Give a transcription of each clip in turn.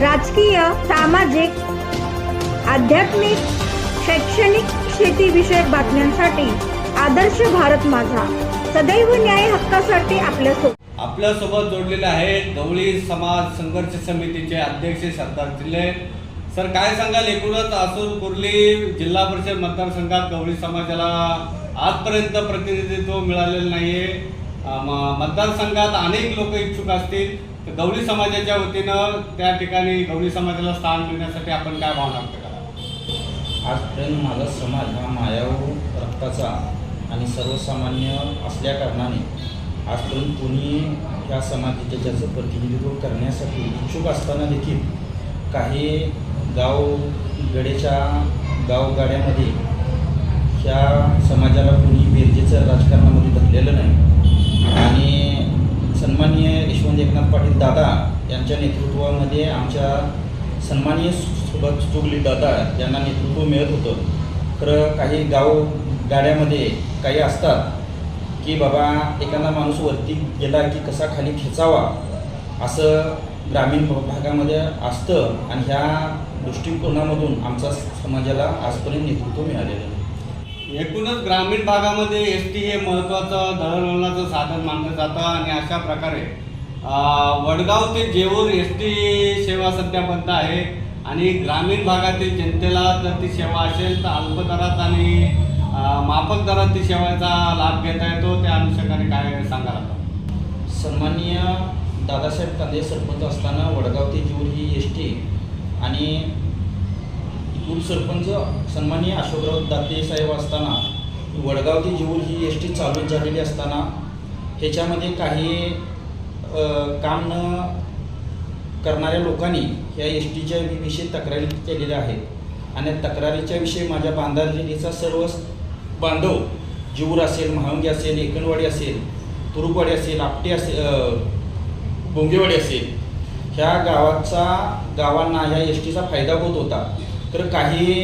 राजकीय सामाजिक आध्यात्मिक शैक्षणिक शेतीविषयक बातम्यांसाठी आदर्श भारत माझा. सदैव न्याय हक्कासाठी आपल्यासोबत. आपल्यासोबत जोडलेले आहेत गवळी समाज संघर्ष समितीचे अध्यक्ष सरदार जिल्हे सर काय सांगाल? एकूणच आसूर कुर्ली जिल्हा परिषद मतदारसंघात गवळी समाजाला आजपर्यंत प्रतिनिधित्व मिळालेलं नाहीये. मतदारसंघात अनेक लोक इच्छुक असतील. गवळी समाजाच्या वतीनं त्या ठिकाणी गवळी समाजाला स्थान मिळण्यासाठी आपण काय भावना व्यक्त करा आजपर्यंत माझा समाज हा मायाव रक्ताचा आणि सर्वसामान्य असल्या कारणाने आजपर्यंत कोणी या समाजाच्या ज्याचं प्रतिनिधित्व करण्यासाठी इच्छुक असताना देखील काही गाव गडेच्या गावगाड्यामध्ये ह्या समाजाला कोणी बेरजेचं राजकारणामध्ये धरलेलं नाही. आणि सन्माननीय यशवंत एकनाथ पाटील दादा यांच्या नेतृत्वामध्ये आमच्या सन्माननीय सुभाष चुगली दादा यांना नेतृत्व मिळत होतं. खरं काही गाव गाड्यामध्ये काही असतात की बाबा एखादा माणूस वरती गेला की कसा खाली खेचावा असं ग्रामीण भागामध्ये असतं आणि ह्या दृष्टिकोनामधून आमचा समाजाला आजपर्यंत नेतृत्व मिळालेलं आहे एकूणच ग्रामीण भागामध्ये एस टी हे महत्त्वाचं दळणवळणाचं साधन मानलं जातं आणि अशा प्रकारे वडगाव ते जेऊर एस टी सेवा सध्या बंद आहे आणि ग्रामीण भागातील जनतेला जर ती सेवा असेल तर अल्प दरात आणि माफक दरात ती सेवेचा लाभ घेता येतो. त्या अनुषंगाने काय सांगायला आपण? सन्माननीय दादासाहेब कांदे सरपंच असताना वडगाव ते जूर ही एस टी आणि उपसरपंच सन्माननीय अशोकराव दाते साहेब असताना वडगाव ते जीवर ही एस टी चालू झालेली असताना ह्याच्यामध्ये काही काम न करणाऱ्या लोकांनी या एस टीच्या विषयी तक्रारी केलेल्या आहेत. आणि तक्रारीच्या विषयी माझ्या जिल्ह्याचा सर्व बांधव जीवर असेल महावंगी असेल एकणवाडी असेल तुरुपवाडी असेल आपटे असेल बोंगेवाडी असेल ह्या गावाचा गावांना ह्या एस टीचा फायदा होत होता. तर काही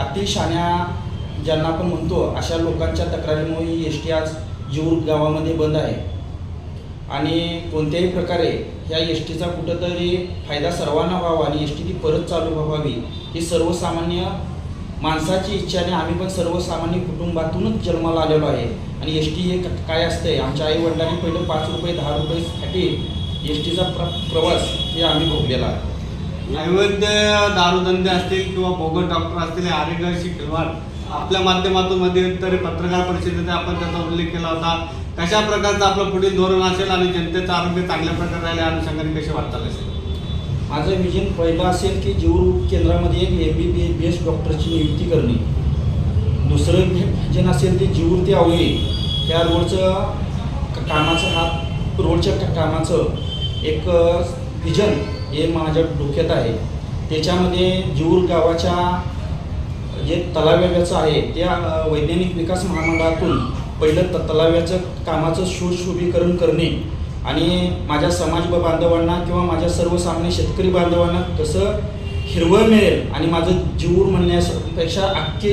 अतिशान्या ज्यांना आपण म्हणतो अशा लोकांच्या तक्रारीमुळे ही एस टी आज जीवर गावामध्ये बंद आहे. आणि कोणत्याही प्रकारे ह्या एस टीचा कुठंतरी फायदा सर्वांना व्हावा आणि एस टी ती परत चालू व्हावी ही सर्वसामान्य माणसाची इच्छा आणि आम्ही पण सर्वसामान्य कुटुंबातूनच जन्माला आलेलो आहे. आणि एस टी हे क- काय असतंय? आमच्या आई वडिलांनी पहिलं पाच रुपये दहा रुपयेसाठी एस टीचा प्र प्रवास हे आम्ही भोगलेला आहे. नैवेद्य दारूधंदे असतील किंवा बोगस डॉक्टर असतील या आरोग्याशी खिलवाड. आपल्या माध्यमातून मध्यंतरी पत्रकार परिषदेत आपण त्याचा उल्लेख केला होता. कशा प्रकारचं आपलं पुढील धोरण असेल आणि जनतेचं आरोग्य चांगल्या प्रकारे राहिले अनुषंगाने कसे वाटचाल असेल? माझं विजन पहिलं असेल की जीवर केंद्रामध्ये एक एम बी बी बी एस डॉक्टरची नियुक्ती करणे. दुसरं विजन असेल ते जीवूर ते आवळे. त्या रोडचं कामाचं हात रोडच्या कामाचं एक विजन हे माझ्या डोक्यात आहे. त्याच्यामध्ये जीवर गावाच्या जे तलाव्याचं आहे त्या वैज्ञानिक विकास महामंडळातून पहिलं त तलाव्याचं कामाचं सुशोभीकरण करणे आणि माझ्या समाज बांधवांना किंवा माझ्या सर्वसामान्य शेतकरी बांधवांना कसं हिरवळ मिळेल आणि माझं जीवर म्हणण्यापेक्षा अख्खे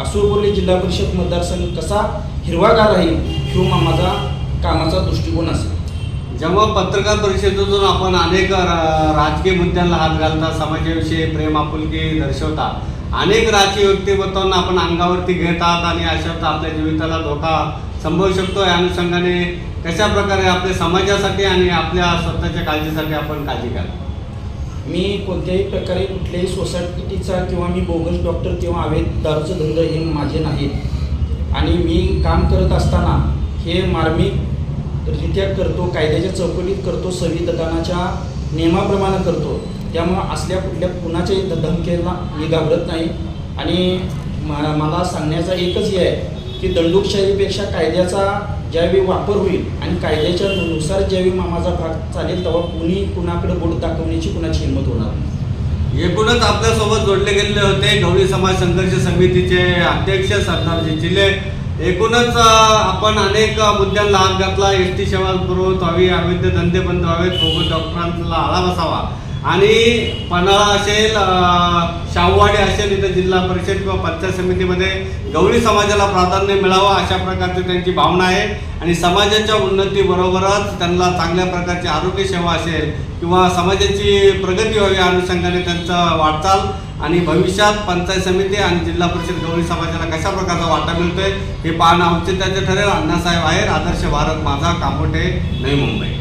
आसूरबोर्ली जिल्हा परिषद मतदारसंघ कसा हिरवागार राहील किंवा माझा कामाचा दृष्टिकोन असेल. जेव्हा पत्रकार परिषदेतून आपण अनेक रा- राजकीय मुद्द्यांना हात घालता समाजाविषयी प्रेम आपुलकी दर्शवता अनेक राजकीय व्यक्तिमत्वांना आपण अंगावरती घेतात आणि अशात आपल्या जीविताला धोका संभवू शकतो. या अनुषंगाने कशा प्रकारे आपल्या समाजासाठी आणि आपल्या स्वतःच्या काळजीसाठी आपण काळजी घ्याल? मी कोणत्याही प्रकारे कुठल्याही सोसायटीचा किंवा मी बोगस डॉक्टर किंवा अवैध दारूचं हे माझे नाहीत आणि मी काम करत असताना हे मार्मिक रित्या करतो कायद्याच्या चौकटीत करतो संविधानाच्या नियमाप्रमाणे करतो त्यामुळं असल्या कुठल्या कुणाच्याही ध- धमकीला मी घाबरत नाही. आणि मला सांगण्याचा एकच हे आहे की दंडुकशाहीपेक्षा कायद्याचा ज्यावेळी वापर होईल आणि कायद्याच्या नुसार ज्यावेळी मामाचा भाग चालेल तेव्हा कुणी कुणाकडे बोट दाखवण्याची कुणाची हिंमत होणार नाही. एकूणच आपल्यासोबत जोडले गेलेले होते. गवळी समाज संघर्ष समितीचे अध्यक्ष सरदारजी चिले एकूणच आपण अनेक मुद्द्यांना हात घातला. एस टी सेवा पुरवत व्हावी अवैध धंदे बंद व्हावेत. बोगस डॉक्टरांचा आळा बसावा. आणि पन्हाळा असेल शाहूवाडी असेल इथं जिल्हा परिषद किंवा पंचायत समितीमध्ये गवळी समाजाला प्राधान्य मिळावं अशा प्रकारची त्यांची भावना आहे. आणि समाजाच्या उन्नतीबरोबरच त्यांना चांगल्या प्रकारची आरोग्य सेवा असेल किंवा समाजाची प्रगती व्हावी अनुषंगाने त्यांचं वाटचाल आणि भविष्यात पंचायत समिती आणि जिल्हा परिषद गवळी समाजाला कशा प्रकारचा वाटा मिळतोय हे पाहणं औचित्याचे ठरेल. अण्णासाहेब आहेर आदर्श भारत माझा कामोटे नवी मुंबई.